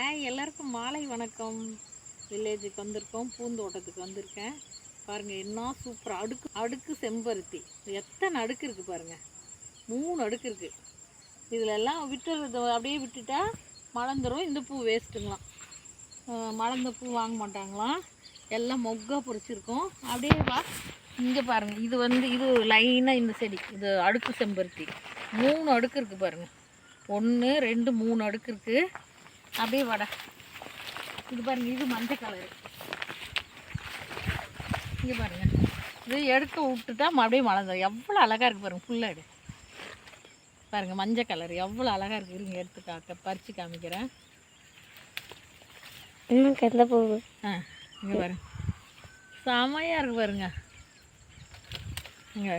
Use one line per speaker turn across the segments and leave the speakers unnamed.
ஆ எல்லாருக்கும் மாலை வணக்கம். வில்லேஜுக்கு வந்திருக்கோம் பூந்தோட்டத்துக்கு வந்திருக்கேன். பாருங்கள் என்ன சூப்பராக அடுக்கு அடுக்கு செம்பருத்தி. எத்தனை அடுக்கு இருக்குது பாருங்கள் மூணு அடுக்கு இருக்குது இதிலெல்லாம் விட்டுறது அப்படியே விட்டுட்டா மலர்ந்துடும் இந்த பூ வேஸ்ட்டுங்களாம் மலர்ந்த பூ வாங்க மாட்டாங்களாம். எல்லாம் மொக்காக பொறிச்சிருக்கோம் அப்படியே பா இங்கே பாருங்கள் இது வந்து இது லைனாக இந்த செடி இது அடுக்கு செம்பருத்தி. மூணு அடுக்கு இருக்குது பாருங்கள் ஒன்று ரெண்டு மூணு அடுக்கு இருக்குது அப்படியே வடை. இது பாருங்க இது மஞ்சள் கலரு இங்கே பாருங்க. இது எடுக்க விட்டுட்டா அப்படியே மலர்ந்தோம் எவ்வளோ அழகாக இருக்குது பாருங்க ஃபுல்லாக பாருங்க மஞ்சள் கலர் எவ்வளோ அழகாக இருக்குது இருங்க எடுத்து காக்க பறித்து காமிக்கிறேன்.
இன்னும் கந்த பூ
ஆ இங்கே பாருங்க. செமையாக இருக்கு பாருங்க. இங்கே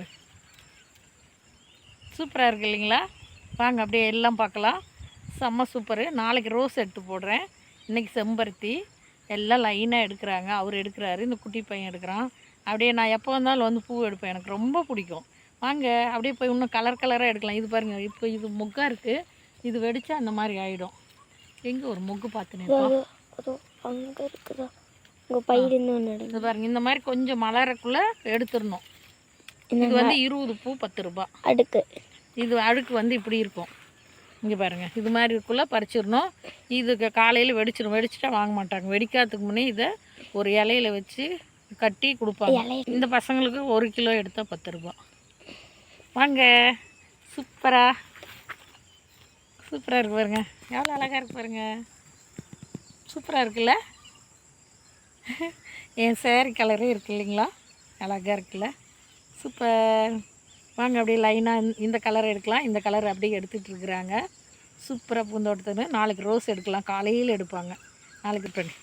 சூப்பராக இருக்கு இல்லைங்களா? வாங்க அப்படியே எல்லாம் பார்க்கலாம். செம்ம சூப்பரு. நாளைக்கு ரோஸ் எடுத்து போடுறேன். இன்றைக்கி செம்பருத்தி. எல்லாம் லைனாக எடுக்கிறாங்க. அவர் எடுக்கிறாரு. இந்த குட்டி பையன் எடுக்கிறான். அப்படியே நான் எப்போ வந்தாலும் வந்து பூ எடுப்பேன். எனக்கு ரொம்ப பிடிக்கும். வாங்க அப்படியே போய் இன்னும் கலர் கலராக எடுக்கலாம். இது பாருங்கள் இப்போ இது மொக்கா இருக்குது இது வெடிச்சா அந்த மாதிரி ஆகிடும் எங்கே ஒரு மொக்கு பார்த்துனேன் இது பாருங்க. இந்த மாதிரி கொஞ்சம் மலரக்குள்ளே எடுத்துடணும். இது வந்து இருபது பூ பத்து ரூபாய்
அடுக்கு.
இது அழுக்கு வந்து இப்படி இருக்கும். இங்கே பாருங்க. இது மாதிரி இருக்குள்ள பறிச்சிடணும். இதுக்கு காலையில் வெடிச்சிடும் வெடிச்சிட்டா வாங்க மாட்டாங்க. வெடிக்காததுக்கு முன்னே இதை ஒரு இலையில வச்சு கட்டி கொடுப்பாங்க. இந்த பசங்களுக்கு ஒரு கிலோ எடுத்தால் பத்து ரூபா. வாங்க. சூப்பரா. சூப்பராக இருக்கு பாருங்க. எவ்வளோ அழகாக இருக்கு பாருங்க. சூப்பராக இருக்குல்ல? என் சேரீ கலரே இருக்கு இல்லைங்களா? அழகாக இருக்குல்ல? சூப்பர். வாங்க அப்படியே லைனாக இந்த கலர் எடுக்கலாம். இந்த கலர் அப்படியே எடுத்துகிட்டு இருக்கிறாங்க. சூப்பராக பூந்தோட்டத்தில் நாளைக்கு ரோஸ் எடுக்கலாம். காலையில் எடுப்பாங்க. நாளைக்கு பண்ணி.